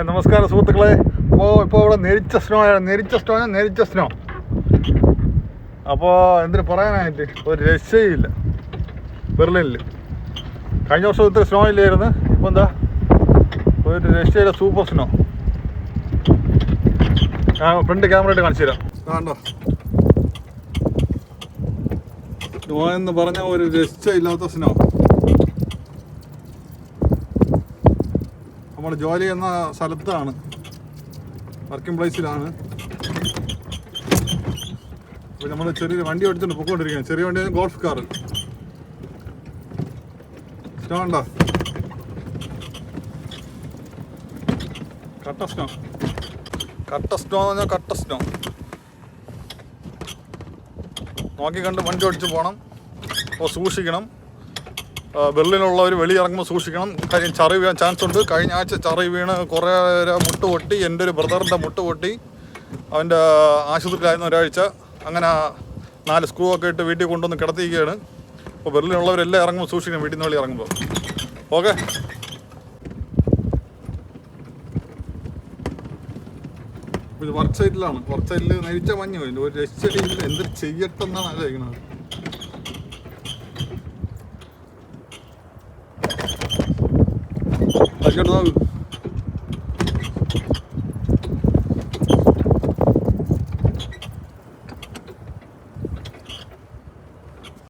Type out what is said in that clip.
നമസ്കാരം സുഹൃത്തുക്കളെ. അപ്പോൾ ഇപ്പോൾ ഇവിടെ നെരിച്ച സ്നോ നെരിച്ച സ്നോ നെരിച്ച സ്നോ അപ്പോൾ എന്തിനു പറയാനായിട്ട്? ഒരു രക്ഷയില്ല ബെർലിനിൽ കഴിഞ്ഞ വർഷം ഇത്ര സ്നോ ഇല്ലായിരുന്നു. ഇപ്പോൾ എന്താ? ഒരു രക്ഷയില്ല സൂപ്പർ സ്നോ ഞാൻ ഫ്രണ്ട് ക്യാമറയായിട്ട് കാണിച്ചു തരാം. കാണോ സ്നോ എന്ന് പറഞ്ഞ ഒരു രക്ഷയില്ലാത്ത സ്നോ നമ്മൾ ജോലി ചെയ്യുന്ന സ്ഥലത്താണ്. വർക്കിംഗ് പ്ലേസിലാണ് അപ്പോൾ നമ്മൾ ചെറിയൊരു വണ്ടി ഓടിച്ചുകൊണ്ട് പൊക്കോണ്ടിരിക്കുകയാണ് ചെറിയ വണ്ടി ഗോൾഫ് കാർ സ്നോ കട്ട സ്നോ കട്ട സ്നോ എന്ന് പറഞ്ഞാൽ കട്ട സ്നോ നോക്കി കണ്ട് വണ്ടി ഓടിച്ച് പോകണം അപ്പോൾ സൂക്ഷിക്കണം. ആ, വെളി ഇറങ്ങുമ്പോൾ സൂക്ഷിക്കണം. കാര്യം ചറി വീഴാൻ ചാൻസ് ഉണ്ട് കഴിഞ്ഞ ആഴ്ച ചറി വീണ് കുറേ മുട്ട് പൊട്ടി എന്റെ ഒരു ബ്രദറിന്റെ മുട്ട് പൊട്ടി. അവന്റെ ആശുപത്രിയിലായിരുന്നു ഒരാഴ്ച. അങ്ങനെ നാല് സ്ക്രൂ ഒക്കെ ഇട്ട് വീട്ടിൽ കൊണ്ടുവന്ന് കിടത്തിയിരിക്കുകയാണ്. അപ്പോൾ ബെർലിനുള്ളവരെല്ലാം ഇറങ്ങുമ്പോൾ സൂക്ഷിക്കണം വീട്ടിൽ നിന്ന് വെളി ഇറങ്ങുമ്പോൾ ഓക്കെ. ഇത് വർക്ക് സൈറ്റിലാണ്. വർക്ക് സൈറ്റിൽ നരിച്ച മഞ്ഞ് ഒരു രക്ഷയില്ല. എന്ത് ചെയ്യട്ടെന്നാണ് ആലോചിക്കുന്നത്. Başkanım abi.